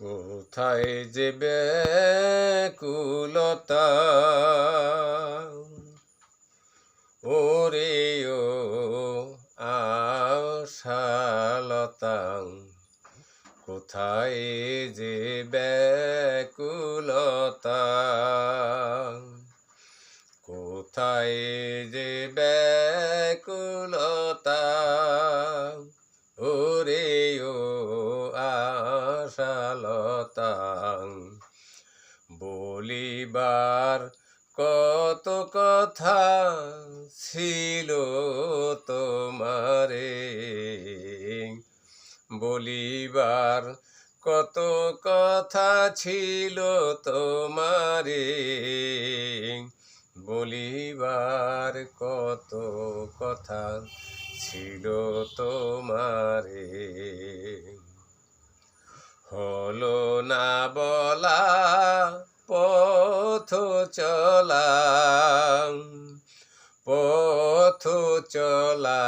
কোথায় যে ব্যাকুলতা ওরে ও আশালতা কোথায় যে ব্যাকুলতা কোথায় বলিবার কত কথা ছিল তোমারে। বলিবার কত কথা ছিল তোমারে। বলিবার কত কথা ছিল তোমারে হলো না বলা পথ চলা পথ চলা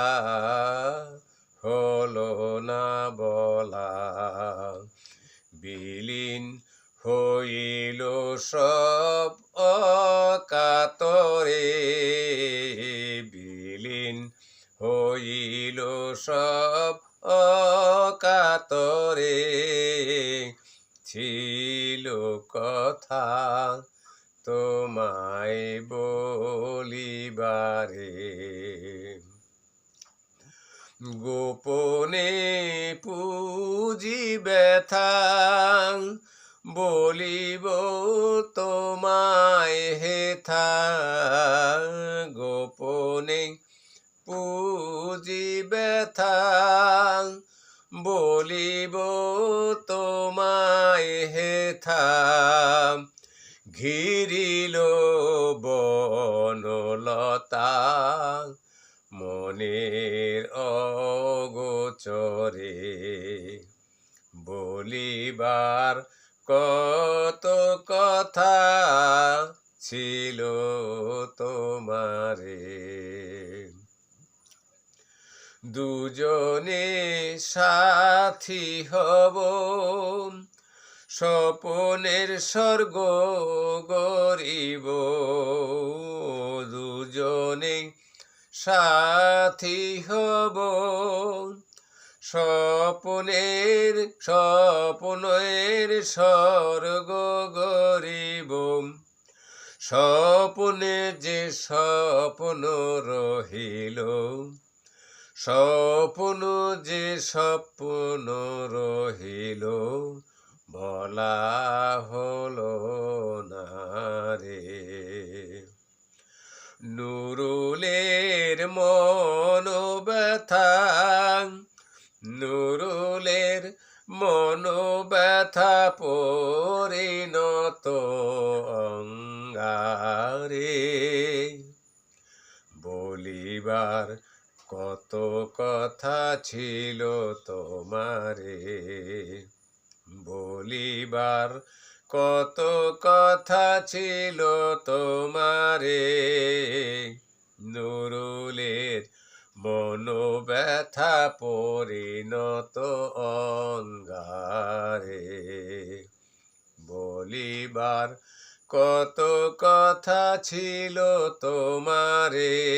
হলো না বলা। বিলীন হইল সব অকাতরে, বিলীন হইল সব অকাতরে। ছিল কথা তোমায় বলিবারে। গোপনে পুজি ব্যথা বলিব তোমায় হেথা। গোপনে পুজি ব্যথা বলিব তোমায় হেথা ঘিরিল বনলতা মনের অগোচরে। বলিবার কত কথা ছিল তোমারে। দুজনে সাথী হব। স্বপনের স্বর্গ গরিব। দুজনে সাথী হব। স্বপনের স্বপনের স্বর্গ গরিব। স্বপনে যে স্বপ্ন রহিল। স্বপ্ন যে স্বপ্ন রহিল, বলা হলো না রে। নুরুলের মন ব্যথা, নুরুলের মন ব্যথা পরিণত অঙ্গারে। বলিবার কত কথা ছিল তোমারে। বলিবার কত কথা ছিল তোমারে। নুরুলের মনোব্যথা পরিণত অঙ্গারে। বলিবার কত কথা ছিল তোমারে।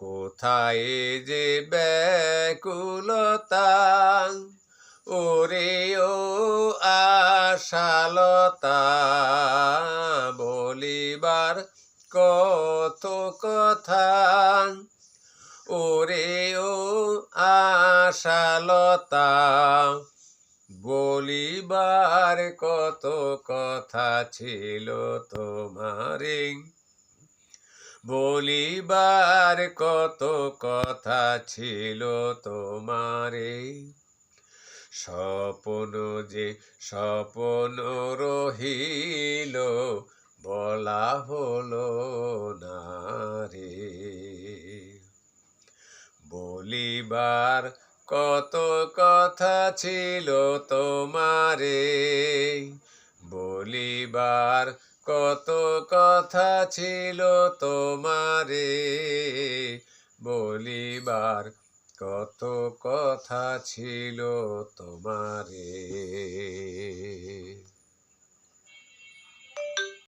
কোথায় যে ব্যাকুলতা? ওরে ও আশালতা, বলিবার কত কথা? ওরে ও আশালতা, বলিবার কত কথা ছিল তোমারে? বলিবার কত কথা ছিল তোমারে। স্বপন যে স্বপন রহিল, বলা হলো না রে। বলিবার কত কথা ছিল তোমারে, বলিবার কত কথা ছিল তোমারে বলিবার কত কথা ছিল তোমারে।